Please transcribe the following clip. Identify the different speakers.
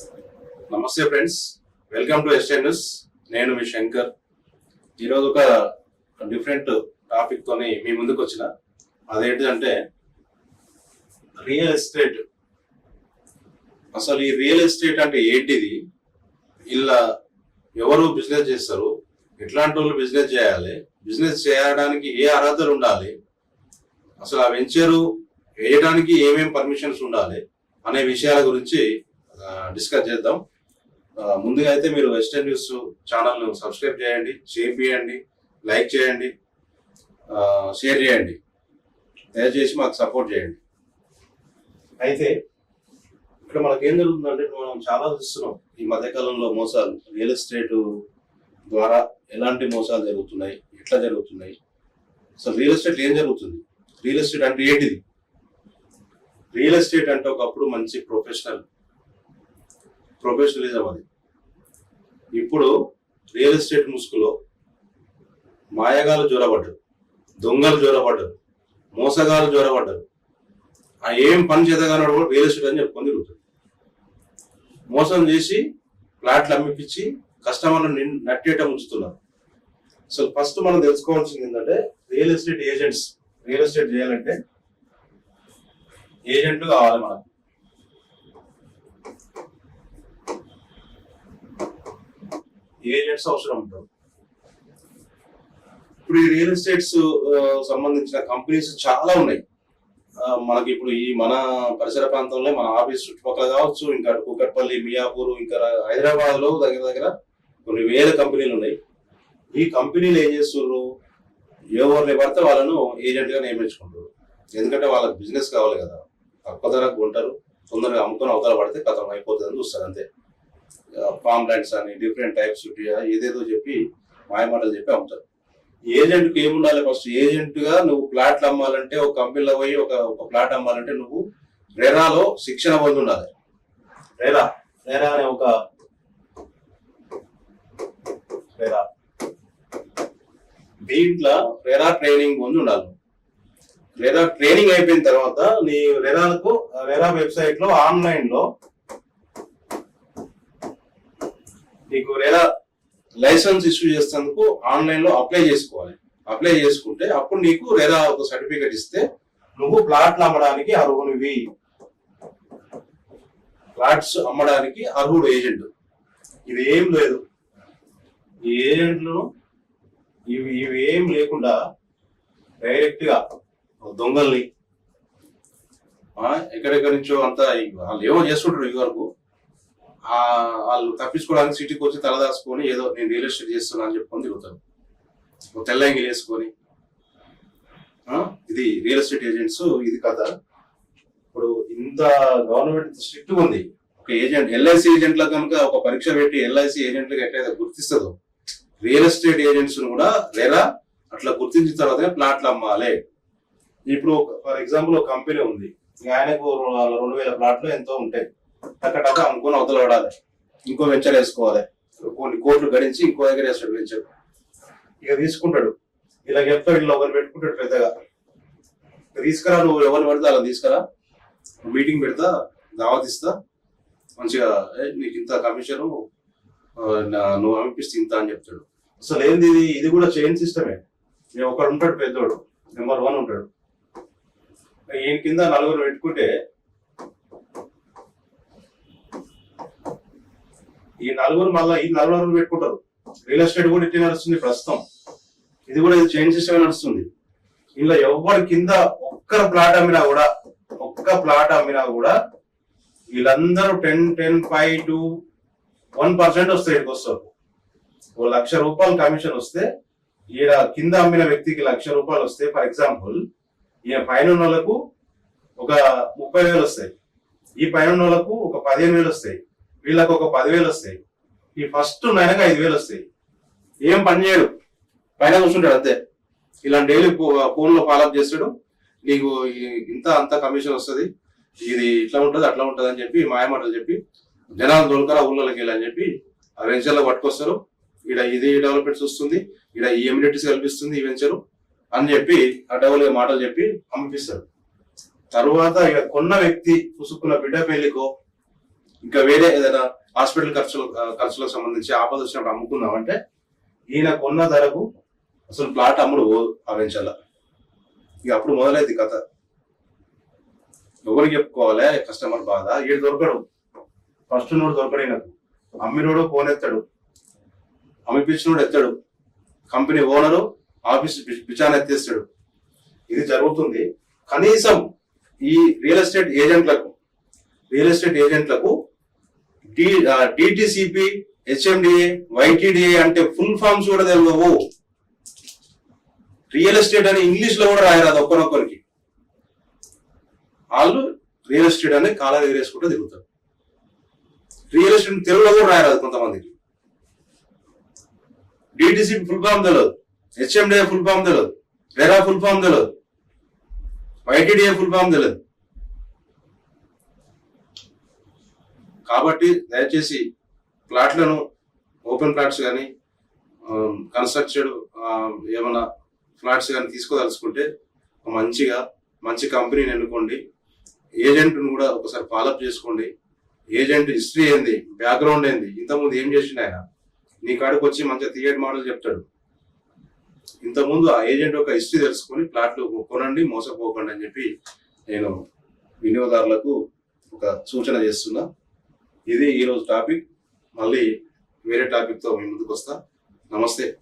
Speaker 1: నమస్తే friends welcome to S T news నేను మీ శంకర్. ఈరోజు ఒక డిఫరెంట్ టాపిక్ తోని మీ ముందుకు వచ్చిన. అదేంటిదంటే రియల్ ఎస్టేట్. అసలు ఈ రియల్ ఎస్టేట్ అంటే ఏంటిది? ఇలా ఎవరు బిజినెస్ చేస్తారు? ఎట్లాంటి వాళ్ళు బిజినెస్ చేయాలి? బిజినెస్ చేయడానికి ఏ అర్హతలు ఉండాలి? అసలు ఆ వెంచరు వేయడానికి ఏమేమి పర్మిషన్స్ ఉండాలి? అనే విషయాల గురించి డిస్కస్ చేద్దాం. ముందుగా అయితే మీరు వెస్టర్న్ న్యూస్ ఛానల్ను సబ్స్క్రైబ్ చేయండి షేర్ చేయండి లైక్ చేయండి షేర్ చేయండి. దయచేసి మాకు సపోర్ట్ చేయండి. అయితే ఇక్కడ మనకు ఏం జరుగుతుందంటే ఇప్పుడు మనం చాలా చూస్తున్నాం ఈ మధ్యకాలంలో మోసాలు రియల్ ఎస్టేట్ ద్వారా ఎలాంటి మోసాలు జరుగుతున్నాయి ఎట్లా జరుగుతున్నాయి. అసలు రియల్ ఎస్టేట్ ఏం జరుగుతుంది? రియల్ ఎస్టేట్ అంటే ఏంటిది? రియల్ ఎస్టేట్ అంటే ఒకప్పుడు మంచి ప్రొఫెషనల్ ప్రొఫెషనలిజం అది. ఇప్పుడు రియల్ ఎస్టేట్ ముసుగులో మాయగాలు జ్వరపడ్డారు దొంగలు జ్వరపడ్డారు మోసగాలు జ్వరపడ్డారు ఆ ఏం పని చేతగానాడు కూడా రియల్ ఎస్టేట్ అని చెప్పుకొని తిరుగుతాడు. మోసం చేసి ఫ్లాట్లు అమ్మిపించి కస్టమర్లు నట్టేట ఉంచుతున్నారు. అసలు ఫస్ట్ మనం తెలుసుకోవాల్సింది ఏంటంటే real estate agents real estate చేయాలంటే ఏజెంట్లు కావాలి మనకు. ఏజెంట్స్ అవసరం ఉంటారు ఇప్పుడు ఈ రియల్ ఎస్టేట్స్ సంబంధించిన కంపెనీస్ చాలా ఉన్నాయి. మనకి ఇప్పుడు ఈ మన పరిసర ప్రాంతంలో మన ఆఫీస్ చుట్టుపక్కల కావచ్చు ఇంకా కూకట్పల్లి మియాపూర్ ఇంకా హైదరాబాద్లో దగ్గర దగ్గర కొన్ని వేల కంపెనీలు ఉన్నాయి. ఈ కంపెనీలు ఏం చేస్తున్నారు ఎవరిని పడితే వాళ్ళను ఏజెంట్గా నియమించుకుంటారు. ఎందుకంటే వాళ్ళకి బిజినెస్ కావాలి కదా. తక్కువ ధరకు ఉంటారు తొందరగా అమ్ముకొని అవతల పడితే కథం అయిపోతుందని చూస్తారు అంతే. ఫామ్ ల్యాండ్స్ అని డిఫరెంట్ టైప్స్ ఏదేదో చెప్పి మాయమాటలు చెప్పి అమ్ముతారు. ఏజెంట్కి ఏముండాలి ఫస్ట్ ఏజెంట్గా నువ్వు ప్లాట్లు అమ్మాలంటే ఒక కంపెనీలో పోయి ఒక ఒక ప్లాట్ అమ్మాలంటే నువ్వు రెరాలో శిక్షణ పొంది ఉండాలి. రెరా రెరా అనే ఒక రెరా దీంట్లో రెరా ట్రైనింగ్ పొంది ఉండాలి. రెరా ట్రైనింగ్ అయిపోయిన తర్వాత నీ రెరాలకు రెరా వెబ్సైట్లో ఆన్లైన్లో నీకు రెరా లైసెన్స్ ఇష్యూ చేసేందుకు ఆన్లైన్లో అప్లై చేసుకోవాలి. అప్లై చేసుకుంటే అప్పుడు నీకు లేదా ఒక సర్టిఫికేట్ ఇస్తే నువ్వు ప్లాట్లు అమ్మడానికి అర్హునివి. ప్లాట్స్ అమ్మడానికి అర్హుడు ఏజెంట్. ఇది ఏం లేదు. ఈ ఏజెంట్లు ఇవి ఇవి ఏం లేకుండా డైరెక్ట్గా దొంగల్ని ఎక్కడెక్కడి నుంచో అంతా వాళ్ళు ఏమో చేస్తుంటారు ఇది వరకు వాళ్ళు తప్పించుకోవడానికి సిటీకి వచ్చి తలదాచుకొని ఏదో నేను రియల్ ఎస్టేట్ చేస్తున్నా అని చెప్పుకొని తిరుగుతారు. ఓ తెల్లంగి వేసుకొని. ఇది రియల్ ఎస్టేట్ ఏజెంట్స్ ఇది కథ. ఇప్పుడు ఇంత గవర్నమెంట్ స్ట్రిక్ట్ ఉంది. ఒక ఏజెంట్ ఎల్ఐసి ఏజెంట్లకు కనుక ఒక పరీక్ష పెట్టి ఎల్ఐసి ఏజెంట్లకు ఎట్లయితే గుర్తిస్తుందో రియల్ ఎస్టేట్ ఏజెంట్స్ కూడా లేదా అట్లా గుర్తించిన తర్వాతనే ప్లాట్లు అమ్మాలి. ఇప్పుడు ఫర్ ఎగ్జాంపుల్ ఒక కంపెనీ ఉంది. ఆయనకు రెండు వేల ప్లాట్లు ఎంతో ఉంటాయి. టక్క అమ్ముకొని అవతల పడాలి. ఇంకో వెంచర్ వేసుకోవాలి. కొన్ని కోట్లు గడించి ఇంకో దగ్గర వేస్తాడు వెంచర్. ఇక తీసుకుంటాడు. ఇలా చెప్తా ఇలా ఒకరిని పెట్టుకుంటాడు పెద్దగా. తీసుకురా నువ్వు ఎవరిని పెడతా అలా తీసుకురా. మీటింగ్ పెడతా దావతిస్తా మంచిగా "ఏ, నీకు ఇంత కమిషన్ నువ్వు అనిపిస్తే ఇంత అని చెప్తాడు. అసలు ఏంది ఇది? ఇది కూడా చైన్ సిస్టమే. ఒకడు ఉంటాడు పెద్దోడు. నెంబర్ వన్ ఉంటాడు. ఈయన కింద నలుగురు పెట్టుకుంటే ఈ నలుగురు మళ్ళీ ఈ నలుగురు పెట్టుకుంటారు. రియల్ ఎస్టేట్ కూడా ఇట్లా నడుస్తుంది ప్రస్తుతం. ఇది కూడా ఇది చైన్ సిస్టమ్ నడుస్తుంది. ఇలా ఎవరి కింద ఒక్క ప్లాట్ అమ్మినా కూడా ఒక్క ప్లాట్ అమ్మినా కూడా వీళ్ళందరూ ten ten five two one percent వస్తాయి ఇక్కడికి వస్తారు. ఓ లక్ష రూపాయలు కమిషన్ వస్తే ఈడ కింద అమ్మిన వ్యక్తికి లక్ష రూపాయలు వస్తే ఫర్ ఎగ్జాంపుల్ ఈయన పైన ఉన్న వాళ్ళకు ఒక ముప్పై వేలు వస్తాయి. ఈ పైన ఉన్న వాళ్ళకు ఒక పదిహేను వేలు వస్తాయి. వీళ్ళకు ఒక పదివేలు వస్తాయి. ఈ ఫస్ట్ నైనగా ఐదు వేలు వస్తాయి. ఏం పని చేయడు. పైన కూర్చుంటాడు అంతే. ఇలా డైలీ ఫోన్లో ఫాలోఅప్ చేస్తాడు. నీకు ఇంత అంత కమిషన్ వస్తుంది. ఇది ఇట్లా ఉంటుంది అట్లా ఉంటుంది అని చెప్పి మాయమాటలు చెప్పి జనాలు దొరకరా ఊళ్ళోకి వెళ్ళని చెప్పి ఆ వెంచర్లో పట్టుకొస్తారు. ఇక్కడ ఇది డెవలప్మెంట్స్ వస్తుంది. ఇక్కడ ఈ ఎమ్యూనిటీస్ కల్పిస్తుంది ఈ వెంచరు అని చెప్పి ఆ డబుల్ మాటలు చెప్పి పంపిస్తారు. తర్వాత ఇక కొన్న వ్యక్తి పుసుక్కున్న బిడ్డ పెళ్ళికో ఇంకా వేరే ఏదైనా హాస్పిటల్ ఖర్చులు ఖర్చులకు సంబంధించి ఆపద వచ్చినప్పుడు అమ్ముకున్నామంటే ఈయన కొన్న ధరకు అసలు ప్లాట్ అమ్ముడు పోదు ఇక అప్పుడు మొదలైంది కథ. ఎవరికి చెప్పుకోవాలి? కస్టమర్ బాధ. ఏడు దొరకడు. ఫస్ట్ నోడు దొరకడు నాకు. అమ్మినోడు ఫోన్ ఎత్తాడు అమ్మిపించినోడు ఎత్తాడు. కంపెనీ ఓనరు ఆఫీస్ పి- ఎత్తేస్తాడు. ఇది జరుగుతుంది. కనీసం ఈ రియల్ ఎస్టేట్ ఏజెంట్లకు రియల్ ఎస్టేట్ ఏజెంట్లకు డిటిసిపి హెచ్ఎండిఏ వైటిడిఏ అంటే ఫుల్ ఫామ్స్ కూడా తెలియవు రియల్ ఎస్టేట్ అని ఇంగ్లీష్లో కూడా రాయరాదు ఒక్కరొక్కరికి వాళ్ళు రియల్ ఎస్టేట్ అని కాలా ఎగరేసుకుంటూ తిరుగుతారు. రియల్ ఎస్టేట్ తెలుగులో కూడా రాయరాదు కొంతమందికి. డిటిసి ఫుల్ ఫామ్ తెలియదు హెచ్ఎండిఏ ఫుల్ ఫామ్ తెలియదు రెరా ఫుల్ ఫామ్ తెలియదు వైటిడిఏ ఫుల్ ఫామ్ తెలియదు కాబట్టి దయచేసి ప్లాట్లను ఓపెన్ ప్లాట్స్ కానీ కన్స్ట్రక్టెడ్ ఏమైనా ఫ్లాట్స్ కానీ తీసుకోదలుచుకుంటే మంచిగా మంచి కంపెనీని ఎన్నుకోండి. ఏజెంట్ను కూడా ఒకసారి ఫాలోఅప్ చేసుకోండి. ఏజెంట్ హిస్టరీ ఏంది? బ్యాక్గ్రౌండ్ ఏంది? ఇంతకుముందు ఏం చేసిండు ఆయన? నీ కాడికి వచ్చి మంచిగా థియేటర్ మోడల్ చెప్తాడు. ఇంతకుముందు ఆ ఏజెంట్ యొక్క హిస్టరీ తెలుసుకొని ప్లాట్లు కొనండి మోసపోకండి అని చెప్పి నేను వినియోగదారులకు ఒక సూచన చేస్తున్నా. ఇది ఈరోజు టాపిక్. మళ్ళీ వేరే టాపిక్తో మీ ముందుకు వస్తా. నమస్తే.